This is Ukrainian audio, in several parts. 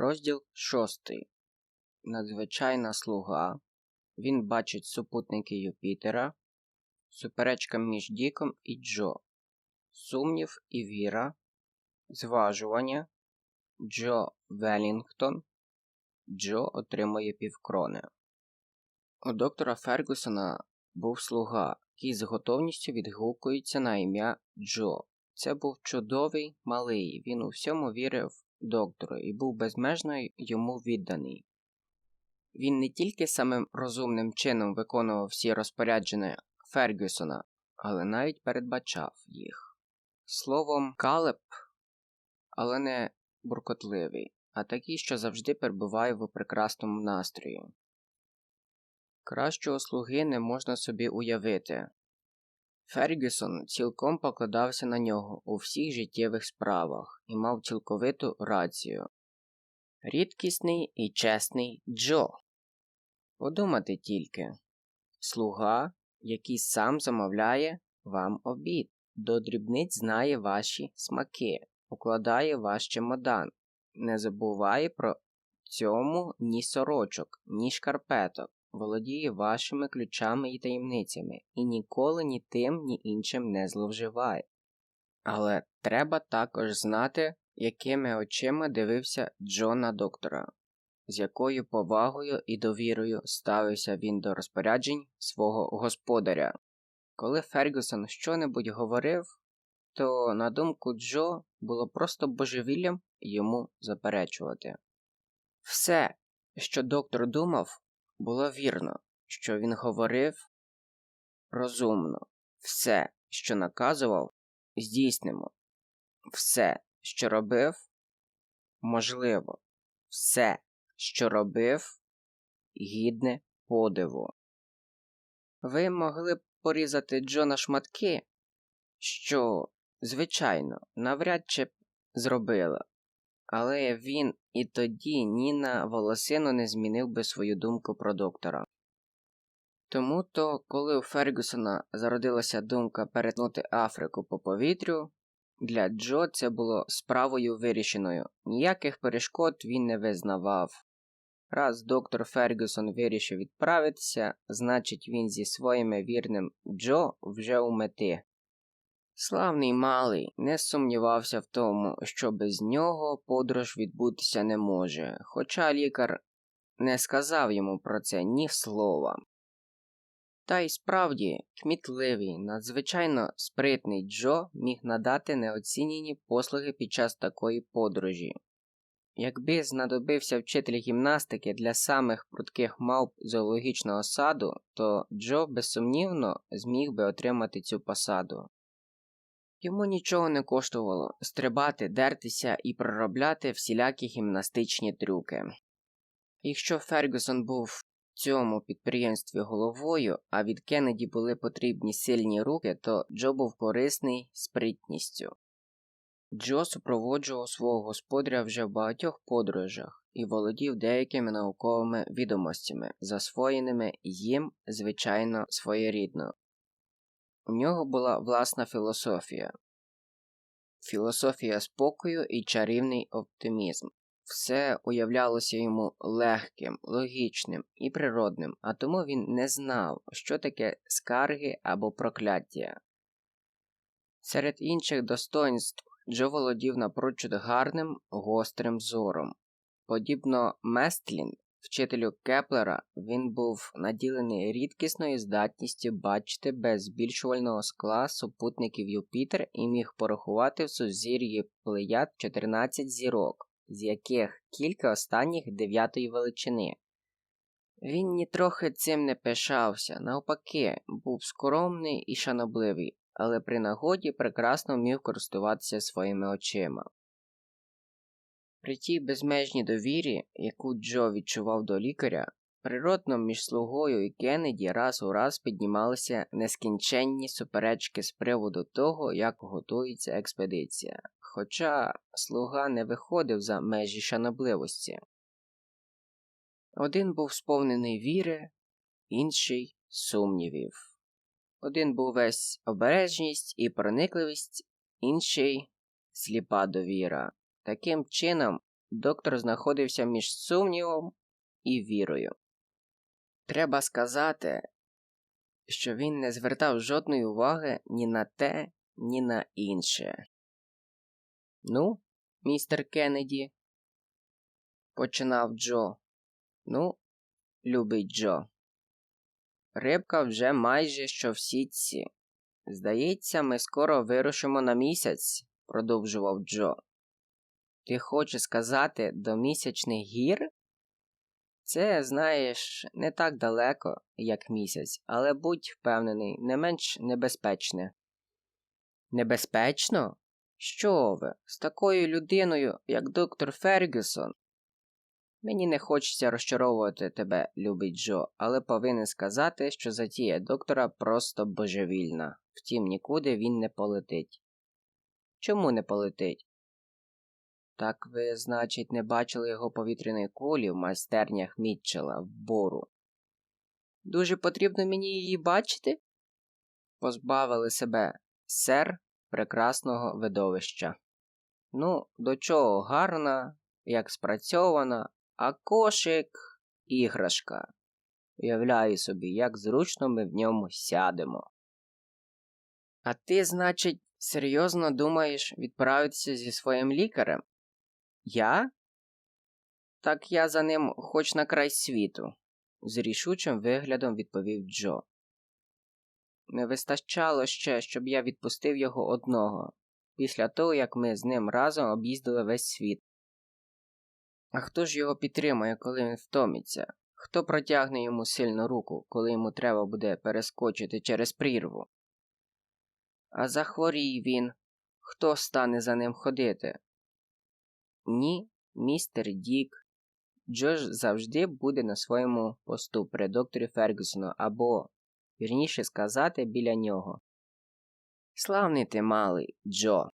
Розділ шостий. Надзвичайна слуга. Він бачить супутники Юпітера. Суперечка між Діком і Джо. Сумнів і віра. Зважування. Джо Велінгтон. Джо отримує півкрони. У доктора Фергюсона був слуга, який з готовністю відгукується на ім'я Джо. Це був чудовий малий, він у всьому вірив доктору і був безмежно йому відданий. Він не тільки самим розумним чином виконував всі розпорядження Фергюсона, але навіть передбачав їх. Словом, калеп, але не буркотливий, а такий, що завжди перебуває в прекрасному настрої. Кращого слуги не можна собі уявити. Фергюсон цілком покладався на нього у всіх життєвих справах і мав цілковиту рацію. Рідкісний і чесний Джо. Подумати тільки слуга, який сам замовляє вам обід, до дрібниць знає ваші смаки, укладає ваш чемодан, не забуває про цьому ні сорочок, ні шкарпеток, володіє вашими ключами і таємницями і ніколи ні тим, ні іншим не зловживає. Але треба також знати, якими очима дивився Джон на доктора, з якою повагою і довірою ставився він до розпоряджень свого господаря. Коли Фергюсон щонебудь говорив, то, на думку Джо, було просто божевіллям йому заперечувати. Все, що доктор думав, було вірно, що він говорив розумно, все, що наказував, здійснимо, все, що робив, можливо, все, що робив, гідне подиву. Ви могли б порізати Джона шматки, що, звичайно, навряд чи б зробила, але він і тоді ні на волосину не змінив би свою думку про доктора. Тому то, коли у Фергюсона зародилася думка перетнути Африку по повітрю, для Джо це було справою вирішеною, ніяких перешкод він не визнавав. Раз доктор Фергюсон вирішив відправитися, значить він зі своїми вірним Джо вже у мети. Славний малий не сумнівався в тому, що без нього подорож відбутися не може, хоча лікар не сказав йому про це ні слова. Та й справді, кмітливий, надзвичайно спритний Джо міг надати неоцінені послуги під час такої подорожі. Якби знадобився вчитель гімнастики для самих прутких мавп зоологічного саду, то Джо безсумнівно зміг би отримати цю посаду. Йому нічого не коштувало стрибати, дертися і проробляти всілякі гімнастичні трюки. Якщо Фергюсон був в цьому підприємстві головою, а від Кеннеді були потрібні сильні руки, то Джо був корисний спритністю. Джо супроводжував свого господаря вже в багатьох подорожах і володів деякими науковими відомостями, засвоєними їм, звичайно, своєрідно. У нього була власна філософія, філософія спокою і чарівний оптимізм. Все уявлялося йому легким, логічним і природним, а тому він не знав, що таке скарги або прокляття. Серед інших достоинств Джо володів напрочуд гарним, гострим зором. Подібно Местлін, вчителю Кеплера, він був наділений рідкісною здатністю бачити без збільшувального скла супутників Юпітер і міг порахувати в сузір'ї плеяд 14 зірок, з яких кілька останніх дев'ятої величини. Він нітрохи цим не пишався, навпаки, був скромний і шанобливий, але при нагоді прекрасно вмів користуватися своїми очима. При тій безмежній довірі, яку Джо відчував до лікаря, природно між слугою і Кеннеді раз у раз піднімалися нескінченні суперечки з приводу того, як готується експедиція, хоча слуга не виходив за межі шанобливості. Один був сповнений віри, інший сумнівів. Один був весь обережність і проникливість, інший сліпа довіра. Таким чином, доктор знаходився між сумнівом і вірою. Треба сказати, що він не звертав жодної уваги ні на те, ні на інше. Ну, містер Кеннеді, починав Джо. Ну, любий Джо. Рибка вже майже що в сітці. Здається, ми скоро вирушимо на місяць, продовжував Джо. Ти хочеш сказати до місячних гір? Це, знаєш, не так далеко, як місяць, але будь впевнений, не менш небезпечне. Небезпечно? Що ви? З такою людиною, як доктор Фергюсон? Мені не хочеться розчаровувати тебе, любий Джо, але повинен сказати, що затія доктора просто божевільна. Втім, нікуди він не полетить. Чому не полетить? Так ви, значить, не бачили його повітряної кулі в майстернях Мітчела в бору. Дуже потрібно мені її бачити? Позбавили себе сер прекрасного видовища. Ну, до чого гарна, як спрацьована, а кошик іграшка. Уявляю собі, як зручно ми в ньому сядемо. А ти, значить, серйозно думаєш відправитися зі своїм лікарем? Я? Так я за ним хоч на край світу, з рішучим виглядом відповів Джо. Не вистачало ще, щоб я відпустив його одного, після того, як ми з ним разом об'їздили весь світ. А хто ж його підтримує, коли він втомиться? Хто протягне йому сильну руку, коли йому треба буде перескочити через прірву? А захворій він, хто стане за ним ходити? Ні, містер Дік. Джош завжди буде на своєму посту при докторі Фергюсону або, вірніше сказати, біля нього. Славний ти малий, Джо.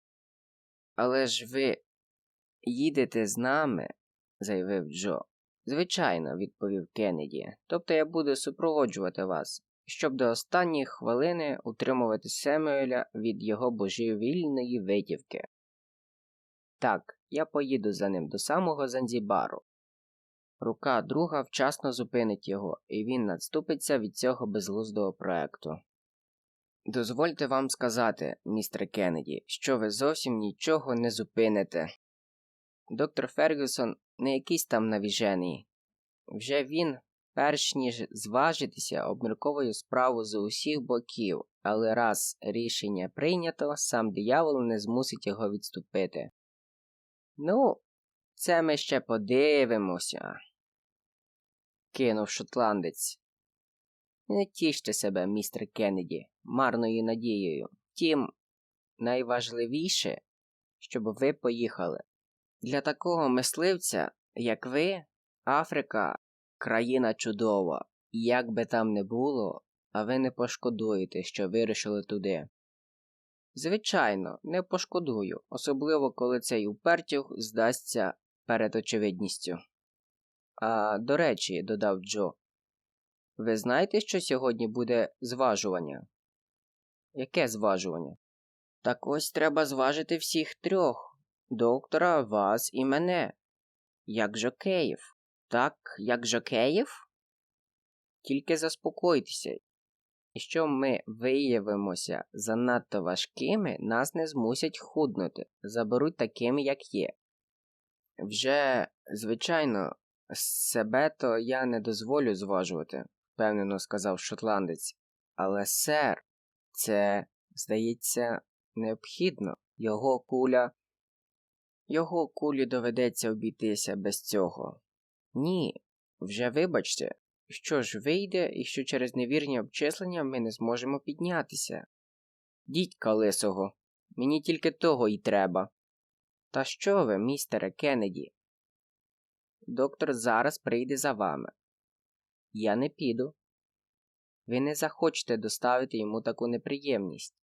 Але ж ви їдете з нами, заявив Джо. Звичайно, відповів Кеннеді. Тобто я буду супроводжувати вас, щоб до останньої хвилини утримувати Семюеля від його божевільної витівки. Так, я поїду за ним до самого Занзібару. Рука друга вчасно зупинить його, і він надступиться від цього безглуздого проекту. Дозвольте вам сказати, містер Кеннеді, що ви зовсім нічого не зупините. Доктор Фергюсон не якийсь там навіжений. Вже він, перш ніж зважитися, обмірковує справу з усіх боків, але раз рішення прийнято, сам диявол не змусить його відступити. Ну, це ми ще подивимося, кинув шотландець. Не тіште себе, містер Кеннеді, марною надією. Втім, найважливіше, щоб ви поїхали. Для такого мисливця, як ви, Африка країна чудова, і як би там не було, а ви не пошкодуєте, що вирішили туди. Звичайно, не пошкодую, особливо коли цей упертюг здасться перед очевидністю. А до речі, додав Джо, ви знаєте, що сьогодні буде зважування? Яке зважування? Так ось треба зважити всіх трьох доктора, вас і мене. Як жокеїв. Так, як жокеїв? Тільки заспокойтеся Якщо ми виявимося занадто важкими, нас не змусять худнути, заберуть такими, як є. Вже, звичайно, себе то я не дозволю зважувати, впевнено сказав шотландець. Але, сер, це, здається, необхідно. Його куля. Його кулі доведеться обійтися без цього. Ні, вже вибачте, що ж вийде, якщо через невірні обчислення ми не зможемо піднятися? Дідька лисого, мені тільки того й треба. Та що ви, містере Кеннеді? Доктор зараз прийде за вами. Я не піду. Ви не захочете доставити йому таку неприємність.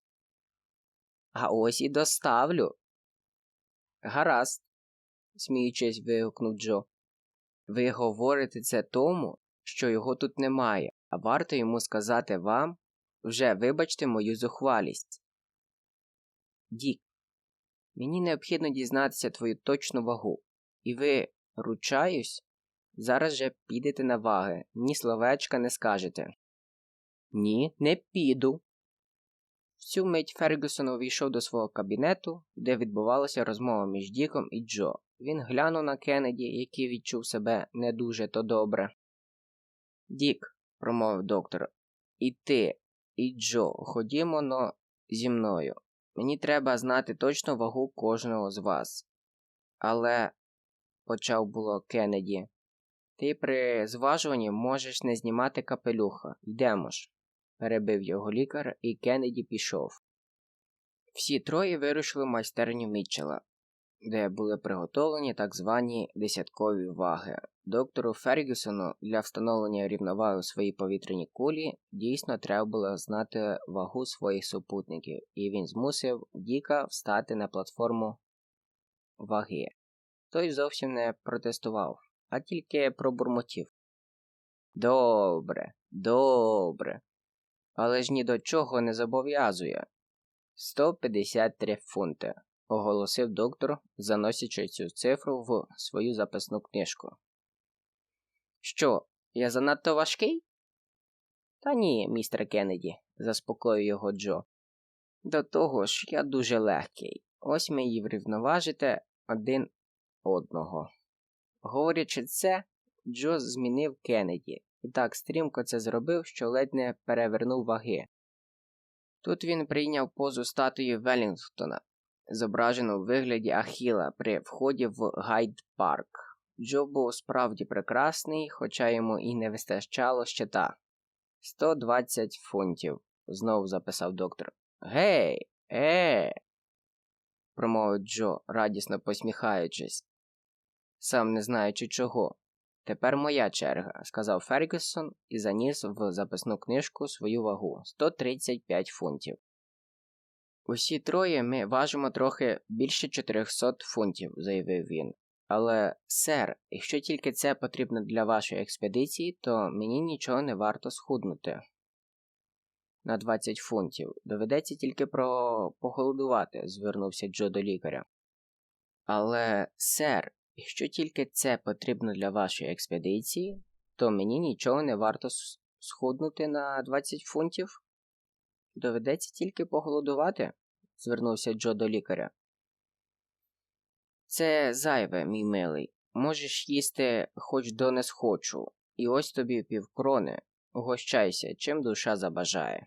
А ось і доставлю. Гаразд, сміючись, вигукнув Джо. Ви говорите це тому, що його тут немає, а варто йому сказати вам вже вибачте мою зухвалість. Дік, мені необхідно дізнатися твою точну вагу. І ви, ручаюсь, зараз же підете на ваги, ні словечка не скажете. Ні, не піду. В цю мить Фергюсон увійшов до свого кабінету, де відбувалася розмова між Діком і Джо. Він глянув на Кеннеді, який відчув себе не дуже то добре. Дік, промовив доктор, і ти, і Джо, ходімо но зі мною. Мені треба знати точно вагу кожного з вас. Але, почав було Кеннеді, ти при зважуванні можеш не знімати капелюха. Йдемо ж, перебив його лікар, і Кеннеді пішов. Всі троє вирушили в майстерню Мітчела, де були приготовлені так звані десяткові ваги. Доктору Фергюсону для встановлення рівноваги у своїй повітряній кулі дійсно треба було знати вагу своїх супутників, і він змусив Діка встати на платформу ваги. Той зовсім не протестував, а тільки пробурмотів. Добре, добре. Але ж ні до чого не зобов'язує. 153 фунти, оголосив доктор, заносячи цю цифру в свою записну книжку. Що, я занадто важкий? Та ні, містер Кеннеді, заспокоїв його Джо. До того ж, я дуже легкий. Ось ми і врівноважите один одного. Говорячи це, Джо змінив Кеннеді і так стрімко це зробив, що ледь не перевернув ваги. Тут він прийняв позу статуї Велінгтона, зображену в вигляді Ахіла при вході в Гайд Парк. Джо був справді прекрасний, хоча йому і не вистачало щита. 120 фунтів, знову записав доктор. Гей, е. промовив Джо, радісно посміхаючись, сам не знаючи чого. Тепер моя черга, сказав Фергюсон і заніс в записну книжку свою вагу 135 фунтів. Усі троє ми важимо трохи більше 400 фунтів, заявив він. Але, сер, якщо тільки це потрібно для вашої експедиції, то мені нічого не варто схуднути. На 20 фунтів. Доведеться тільки про поголодувати, звернувся Джо до лікаря. Але, сер, якщо тільки це потрібно для вашої експедиції, то мені нічого не варто схуднути на 20 фунтів. Доведеться тільки поголодувати, звернувся Джо до лікаря. Це зайве, мій милий. Можеш їсти хоч до не схочу, і ось тобі півкрони. Угощайся, чим душа забажає.